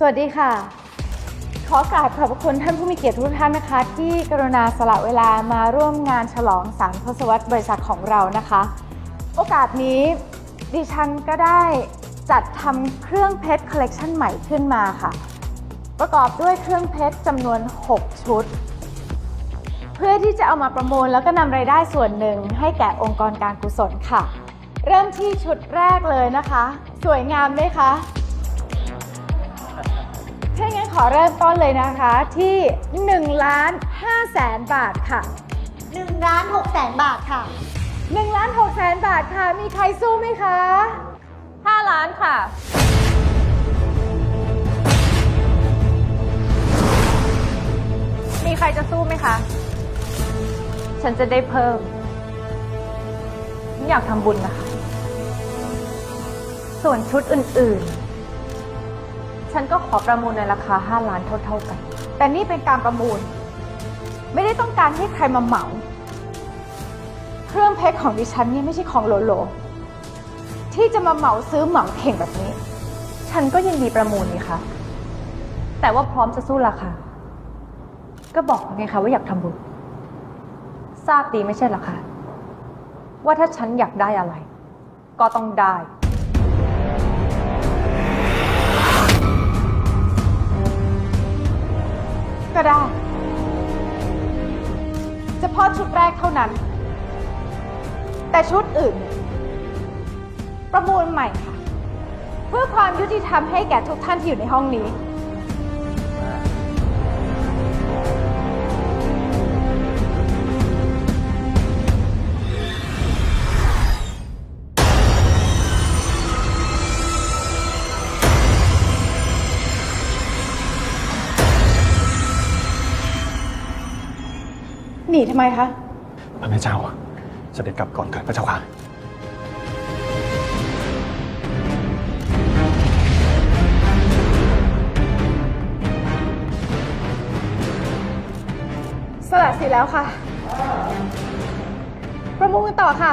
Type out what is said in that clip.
สวัสดีค่ะ ขอกราบขอบพระคุณท่านผู้มีเกียรติทุกท่านนะคะ ที่กรุณาสละเวลามาร่วมงานฉลองสามทศวรรษบริษัทของเรานะคะ โอกาสนี้ดิฉันก็ได้จัดทำเครื่องเพชรคอลเลกชันใหม่ขึ้นมาค่ะ ประกอบด้วยเครื่องเพชรจำนวน 6 ชุด เพื่อที่จะเอามาประมูลแล้วก็นำรายได้ส่วนหนึ่งให้แก่องค์กรการกุศลค่ะ เริ่มที่ชุดแรกเลยนะคะ สวยงามไหมคะ ขอเริ่มต้นเลยนะคะที่1ล้าน5แสนบาทค่ะ1ล้าน6แสนบาทค่ะ1ล้าน6แสนบาทค่ะ มีใครสู้ไหมคะ 5 ล้านค่ะ มีใครจะสู้ไหมคะ ฉันจะได้เพิ่มฉันอยากทำบุญนะคะ ส่วนชุดอื่นๆ ฉันก็ขอประมูลในราคา 5 ล้านเท่า ๆกัน แต่นี่เป็นการประมูล ไม่ได้ต้องการให้ใครมาเหมา เครื่องเพชรของดิฉันนี่ไม่ใช่ของโลโล ที่จะมาเหมาซื้อเหมาเข่งแบบนี้ ฉันก็ยินดีประมูลนี่คะแต่ว่าพร้อมจะสู้ราคา ก็บอกไงคะว่าอยากทำบุญ ทราบดีไม่ใช่หรอคะว่าถ้าฉันอยากได้อะไร ก็ต้องได้ พาะชุดแรกเท่านั้น แต่ชุดอื่น ประมูลใหม่ค่ะ เพื่อความยุติธรรมให้แก่ทุกท่านที่อยู่ในห้องนี้ นีทำไมคะ พระแม่เจ้าเสด็จกลับก่อนเถิดพระเจ้าค่ะ สละสิทธิ์แล้วค่ะ ประมูลกันต่อค่ะ